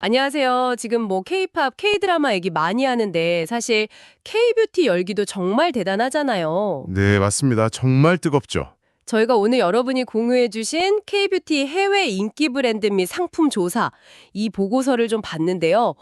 안녕하세요. 지금 뭐 K-팝, K-드라마 얘기 많이 하는데 사실 K-뷰티 열기도 정말 대단하잖아요. 네, 맞습니다. 정말 뜨겁죠. 저희가 오늘 여러분이 공유해 주신 K-뷰티 해외 인기 브랜드 및 상품 조사 이 보고서를 좀 봤는데요.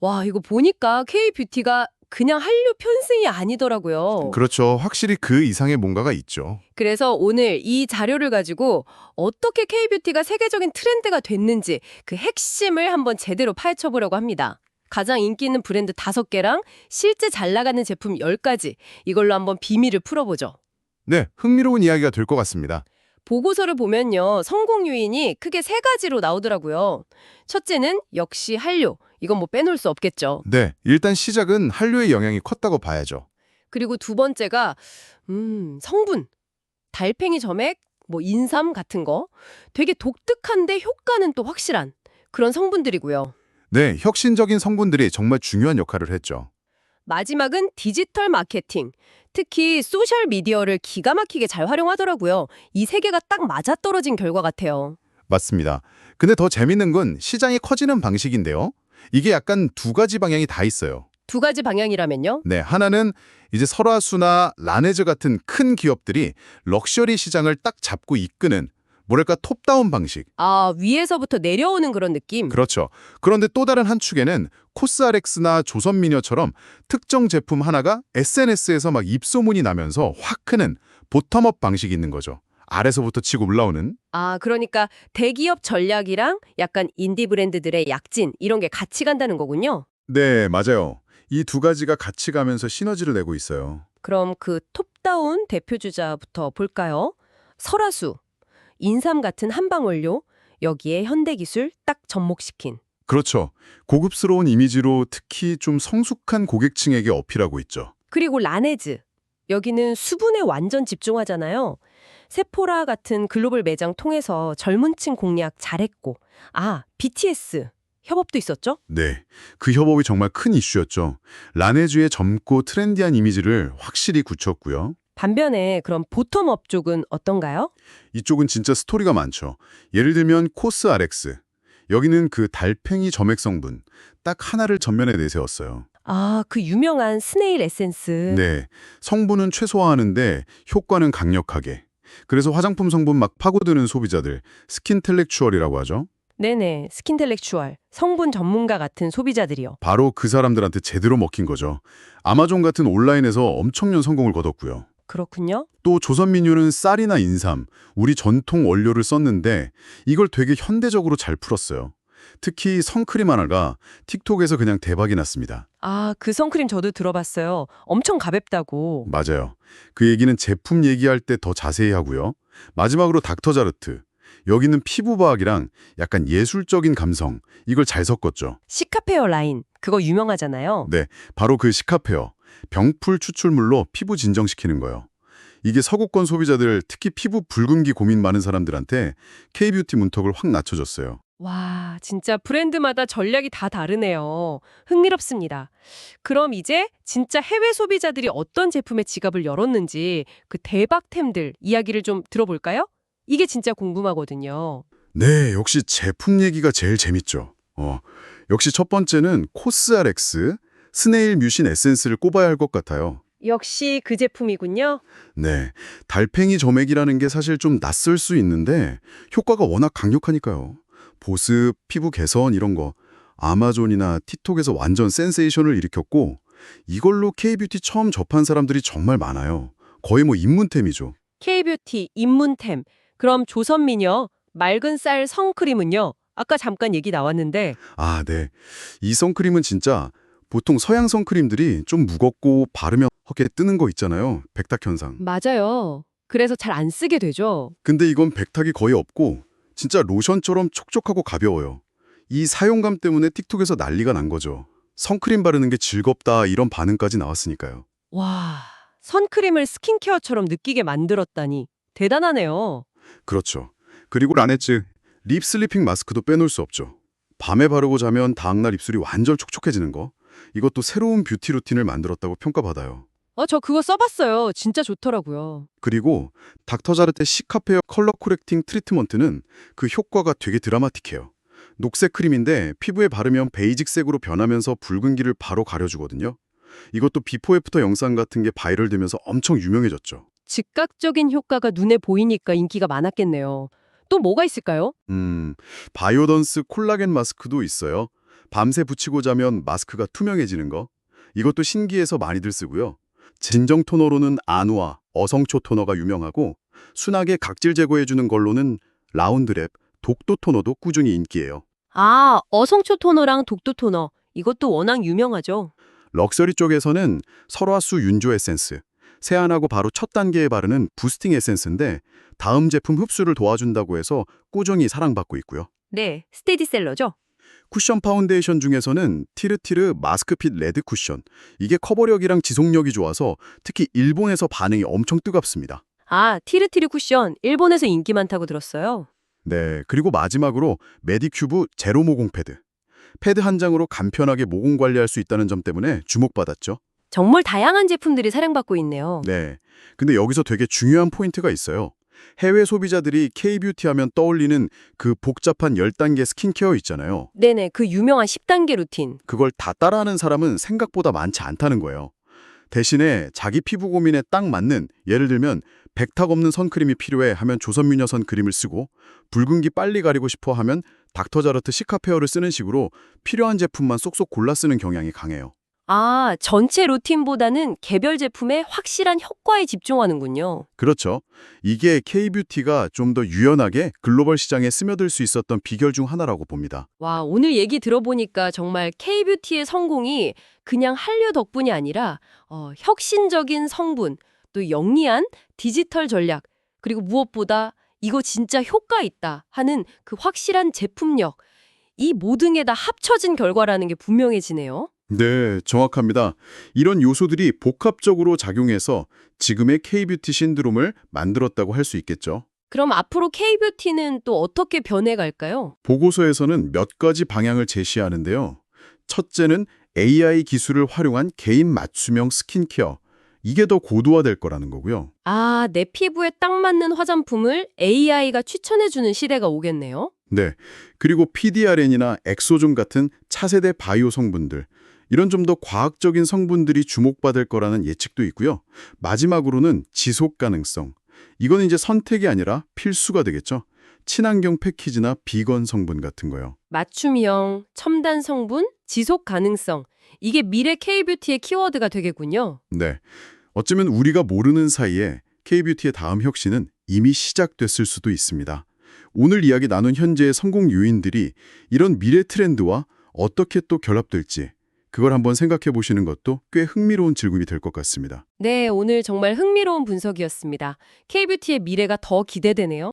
와, 이거 보니까 K-뷰티가 그냥 한류 편승이 아니더라고요. 그렇죠. 확실히 그 이상의 뭔가가 있죠. 그래서 오늘 이 자료를 가지고 어떻게 K-뷰티가 세계적인 트렌드가 됐는지 그 핵심을 한번 제대로 파헤쳐 보려고 합니다. 가장 인기 있는 브랜드 5개랑 실제 잘 나가는 제품 10가지 이걸로 한번 비밀을 풀어보죠. 네, 흥미로운 이야기가 될 것 같습니다. 보고서를 보면요. 성공 요인이 크게 세 가지로 나오더라고요. 첫째는 역시 한류. 이건 뭐 빼놓을 수 없겠죠. 네, 일단 시작은 한류의 영향이 컸다고 봐야죠. 그리고 두 번째가 음, 성분. 달팽이 점액, 뭐 인삼 같은 거. 되게 독특한데 효과는 또 확실한 그런 성분들이고요. 네, 혁신적인 성분들이 정말 중요한 역할을 했죠. 마지막은 디지털 마케팅. 특히 소셜 미디어를 기가 막히게 잘 활용하더라고요. 이 세 개가 딱 맞아떨어진 결과 같아요. 맞습니다. 근데 더 재밌는 건 시장이 커지는 방식인데요. 이게 약간 두 가지 방향이 다 있어요. 두 가지 방향이라면요. 네, 하나는 이제 설화수나 라네즈 같은 큰 기업들이 럭셔리 시장을 딱 잡고 이끄는 뭐랄까 톱다운 방식. 아, 위에서부터 내려오는 그런 느낌. 그렇죠. 그런데 또 다른 한 축에는 코스알엑스나 조선미녀처럼 특정 제품 하나가 SNS에서 막 입소문이 나면서 확 크는 보텀업 방식이 있는 거죠. 아래서부터 치고 올라오는. 아, 그러니까 대기업 전략이랑 약간 인디 브랜드들의 약진 이런 게 같이 간다는 거군요. 네, 맞아요. 이 두 가지가 같이 가면서 시너지를 내고 있어요. 그럼 그 톱다운 대표 주자부터 볼까요? 설화수, 인삼 같은 한방 원료, 여기에 현대기술 딱 접목시킨. 그렇죠. 고급스러운 이미지로 특히 좀 성숙한 고객층에게 어필하고 있죠. 그리고 라네즈. 여기는 수분에 완전 집중하잖아요. 세포라 같은 글로벌 매장 통해서 젊은 층 공략 잘했고. 아, BTS. 협업도 있었죠? 네, 그 협업이 정말 큰 이슈였죠. 라네즈의 젊고 트렌디한 이미지를 확실히 굳혔고요. 반면에 그럼 보텀업 쪽은 어떤가요? 이쪽은 진짜 스토리가 많죠. 예를 들면 코스 RX. 여기는 그 달팽이 점액 성분 딱 하나를 전면에 내세웠어요. 아, 그 유명한 스네일 에센스. 네, 성분은 최소화하는데 효과는 강력하게. 그래서 화장품 성분 막 파고드는 소비자들, 스킨텔렉추얼이라고 하죠. 네네, 스킨텔렉추얼, 성분 전문가 같은 소비자들이요. 바로 그 사람들한테 제대로 먹힌 거죠. 아마존 같은 온라인에서 엄청난 성공을 거뒀고요. 그렇군요. 또 조선 민요는 쌀이나 인삼, 우리 전통 원료를 썼는데 이걸 되게 현대적으로 잘 풀었어요. 특히 선크림 하나가 틱톡에서 그냥 대박이 났습니다. 아, 그 선크림 저도 들어봤어요. 엄청 가볍다고. 맞아요. 그 얘기는 제품 얘기할 때 더 자세히 하고요. 마지막으로 닥터자르트. 여기는 피부과학이랑 약간 예술적인 감성, 이걸 잘 섞었죠. 시카페어 라인, 그거 유명하잖아요. 네, 바로 그 시카페어. 병풀 추출물로 피부 진정시키는 거예요. 이게 서구권 소비자들, 특히 피부 붉은기 고민 많은 사람들한테 K-뷰티 문턱을 확 낮춰줬어요. 와, 진짜 브랜드마다 전략이 다 다르네요. 흥미롭습니다. 그럼 이제 진짜 해외 소비자들이 어떤 제품의 지갑을 열었는지 그 대박템들 이야기를 좀 들어볼까요? 이게 진짜 궁금하거든요. 네, 역시 제품 얘기가 제일 재밌죠. 어, 역시 첫 번째는 코스알엑스, 스네일 뮤신 에센스를 꼽아야 할 것 같아요. 역시 그 제품이군요. 네, 달팽이 점액이라는 게 사실 좀 낯설 수 있는데 효과가 워낙 강력하니까요. 보습, 피부 개선 이런 거 아마존이나 틱톡에서 완전 센세이션을 일으켰고 이걸로 K-뷰티 처음 접한 사람들이 정말 많아요. 거의 뭐 입문템이죠. K-뷰티 입문템. 그럼 조선미녀 맑은 쌀 성크림은요? 아까 잠깐 얘기 나왔는데 아, 네. 이 선크림은 진짜 보통 서양 선크림들이 좀 무겁고 바르면 헛게 뜨는 거 있잖아요. 백탁 현상. 맞아요. 그래서 잘 안 쓰게 되죠. 근데 이건 백탁이 거의 없고 진짜 로션처럼 촉촉하고 가벼워요. 이 사용감 때문에 틱톡에서 난리가 난 거죠. 선크림 바르는 게 즐겁다 이런 반응까지 나왔으니까요. 와, 선크림을 스킨케어처럼 느끼게 만들었다니 대단하네요. 그렇죠. 그리고 라네츠 립 슬리핑 마스크도 빼놓을 수 없죠. 밤에 바르고 자면 다음날 입술이 완전 촉촉해지는 거. 이것도 새로운 뷰티 루틴을 만들었다고 평가받아요. 어, 저 그거 써봤어요. 진짜 좋더라고요. 그리고 닥터자르테 시카페어 컬러 코렉팅 트리트먼트는 그 효과가 되게 드라마틱해요. 녹색 크림인데 피부에 바르면 베이직색으로 변하면서 붉은기를 바로 가려주거든요. 이것도 비포 애프터 영상 같은 게 바이럴되면서 엄청 유명해졌죠. 즉각적인 효과가 눈에 보이니까 인기가 많았겠네요. 또 뭐가 있을까요? 음, 바이오던스 콜라겐 마스크도 있어요. 밤새 붙이고 자면 마스크가 투명해지는 거. 이것도 신기해서 많이들 쓰고요. 진정 토너로는 아누아, 어성초 토너가 유명하고 순하게 각질 제거해주는 걸로는 라운드랩, 독도 토너도 꾸준히 인기예요. 아, 어성초 토너랑 독도 토너. 이것도 워낙 유명하죠. 럭셔리 쪽에서는 설화수 윤조 에센스, 세안하고 바로 첫 단계에 바르는 부스팅 에센스인데 다음 제품 흡수를 도와준다고 해서 꾸준히 사랑받고 있고요. 네, 스테디셀러죠. 쿠션 파운데이션 중에서는 티르티르 마스크핏 레드 쿠션. 이게 커버력이랑 지속력이 좋아서 특히 일본에서 반응이 엄청 뜨겁습니다. 아, 티르티르 쿠션. 일본에서 인기 많다고 들었어요. 네, 그리고 마지막으로 메디큐브 제로 모공 패드. 패드 한 장으로 간편하게 모공 관리할 수 있다는 점 때문에 주목받았죠. 정말 다양한 제품들이 사랑받고 있네요. 네. 근데 여기서 되게 중요한 포인트가 있어요. 해외 소비자들이 K-뷰티 하면 떠올리는 그 복잡한 10단계 스킨케어 있잖아요. 네네, 그 유명한 10단계 루틴. 그걸 다 따라하는 사람은 생각보다 많지 않다는 거예요. 대신에 자기 피부 고민에 딱 맞는 예를 들면 백탁 없는 선크림이 필요해 하면 조선미녀 선크림을 쓰고 붉은기 빨리 가리고 싶어 하면 닥터자르트 시카페어를 쓰는 식으로 필요한 제품만 쏙쏙 골라 쓰는 경향이 강해요. 아, 전체 루틴보다는 개별 제품의 확실한 효과에 집중하는군요. 그렇죠. 이게 K-뷰티가 좀 더 유연하게 글로벌 시장에 스며들 수 있었던 비결 중 하나라고 봅니다. 와, 오늘 얘기 들어보니까 정말 K-뷰티의 성공이 그냥 한류 덕분이 아니라 어, 혁신적인 성분, 또 영리한 디지털 전략, 그리고 무엇보다 이거 진짜 효과 있다 하는 그 확실한 제품력, 이 모든 게 다 합쳐진 결과라는 게 분명해지네요. 네, 정확합니다. 이런 요소들이 복합적으로 작용해서 지금의 K-뷰티 신드롬을 만들었다고 할 수 있겠죠. 그럼 앞으로 K-뷰티는 또 어떻게 변해갈까요? 보고서에서는 몇 가지 방향을 제시하는데요. 첫째는 AI 기술을 활용한 개인 맞춤형 스킨케어. 이게 더 고도화될 거라는 거고요. 아, 내 피부에 딱 맞는 화장품을 AI가 추천해주는 시대가 오겠네요. 네. 그리고 PDRN이나 엑소존 같은 차세대 바이오 성분들. 이런 좀 더 과학적인 성분들이 주목받을 거라는 예측도 있고요. 마지막으로는 지속 가능성. 이건 이제 선택이 아니라 필수가 되겠죠. 친환경 패키지나 비건 성분 같은 거요. 맞춤형, 첨단 성분, 지속 가능성. 이게 미래 K-뷰티의 키워드가 되겠군요. 네. 어쩌면 우리가 모르는 사이에 K-뷰티의 다음 혁신은 이미 시작됐을 수도 있습니다. 오늘 이야기 나눈 현재의 성공 요인들이 이런 미래 트렌드와 어떻게 또 결합될지 그걸 한번 생각해 보시는 것도 꽤 흥미로운 질문이 될 것 같습니다. 네, 오늘 정말 흥미로운 분석이었습니다. K-뷰티의 미래가 더 기대되네요.